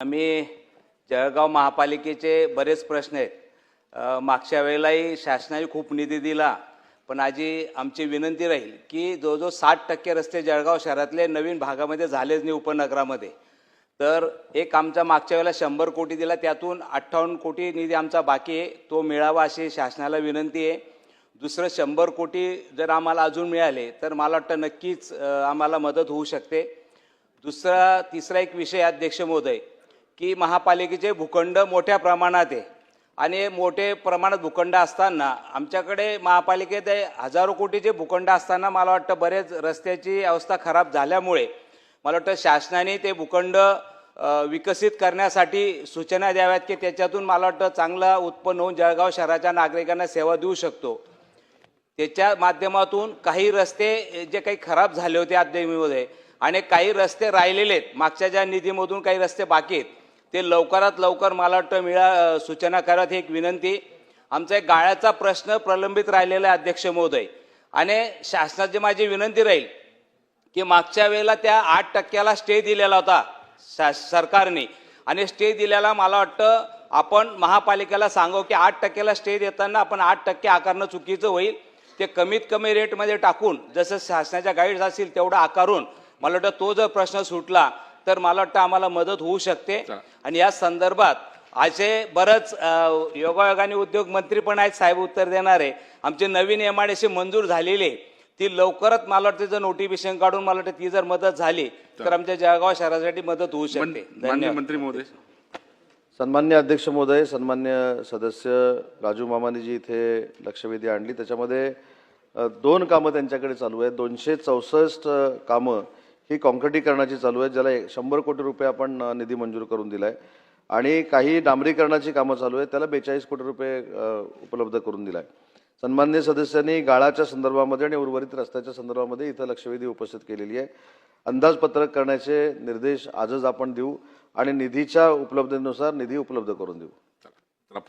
आम्ही जळगाव महापालिकेचे बरेच प्रश्न आहेत. मागच्या वेळेलाही शासनाने खूप निधी दिला पण आजी आमची विनंती राहील की जवळजवळ साठ टक्के रस्ते जळगाव शहरातले नवीन भागामध्ये झालेच नाही उपनगरामध्ये. तर एक आमचा मागच्या वेळेला शंभर कोटी दिला त्यातून अठ्ठावन्न कोटी निधी आमचा बाकी आहे तो मिळावा अशी शासनाला विनंती आहे. दुसरं शंभर कोटी जर आम्हाला अजून मिळाले तर मला वाटतं नक्कीच आम्हाला मदत होऊ शकते. दुसरा तिसरा एक विषय अध्यक्ष महोदय की महापालिकेचे भूखंड मोठ्या प्रमाणात आहे. आणि मोठे प्रमाणात भूखंड असताना आमच्याकडे महापालिकेत हजारो कोटीचे भूखंड असताना मला वाटतं बरेच रस्त्याची अवस्था खराब झाल्यामुळे मला वाटतं शासनाने ते भूखंड विकसित करण्यासाठी सूचना द्याव्यात की त्याच्यातून मला वाटतं चांगलं उत्पन्न होऊन जळगाव शहराच्या नागरिकांना सेवा देऊ शकतो. त्याच्या माध्यमातून काही रस्ते जे काही खराब झाले होते अध्यक्षमध्ये आणि काही रस्ते राहिलेले आहेत. मागच्या ज्या निधीमधून काही रस्ते बाकी आहेत ते लवकरात लवकर मला वाटतं मिळा सूचना करत एक विनंती. आमचा एक गाळ्याचा प्रश्न प्रलंबित राहिलेला आहे अध्यक्ष महोदय. आणि शासनाची माझी विनंती राहील की मागच्या वेळेला त्या आठ टक्क्याला स्टे दिलेला होता शा सरकारने. आणि स्टे दिलेला मला वाटतं आपण महापालिकेला सांगू की आठ टक्क्याला स्टे देताना आपण आठ टक्के आकारणं चुकीचं होईल. ते कमीत कमी रेटमध्ये टाकून जसं शासनाच्या गाईड्स असतील तेवढं आकारून मला वाटतं तो जर प्रश्न सुटला तर मला वाटतं आम्हाला मदत होऊ शकते. आणि या संदर्भात असे बरंच योगायोगाने उद्योग मंत्री पण आहेत साहेब उत्तर देणारे. आमचे नवीन एम आय मंजूर झालेली ती लवकरच मला वाटतं जर नोटिफिकेशन काढून मला वाटतं ती जर मदत झाली तर आमच्या जळगाव शहरासाठी मदत होऊ शकते. मंत्री महोदय. सन्मान्य अध्यक्ष महोदय सन्मान्य सदस्य राजू मामानी जी इथे लक्षवेधी आणली. त्याच्यामध्ये दोन कामं त्यांच्याकडे चालू आहेत. दोनशे चौसष्ट कामं ही काँक्रिटीकरणाची चालू आहेत ज्याला एक- शंभर कोटी रुपये आपण निधी मंजूर करून दिला आहे आणि काही डांबरीकरणाची कामं चालू आहेत त्याला बेचाळीस कोटी रुपये उपलब्ध करून दिला आहे सन्मान्य सदस्यांनी गाळाच्या संदर्भामध्ये आणि उर्वरित रस्त्याच्या संदर्भामध्ये इथं लक्षवेधी उपस्थित केलेली आहे. अंदाजपत्रक करण्याचे निर्देश आजच आपण देऊ आणि निधीच्या उपलब्धतेनुसार निधी उपलब्ध करून देऊ.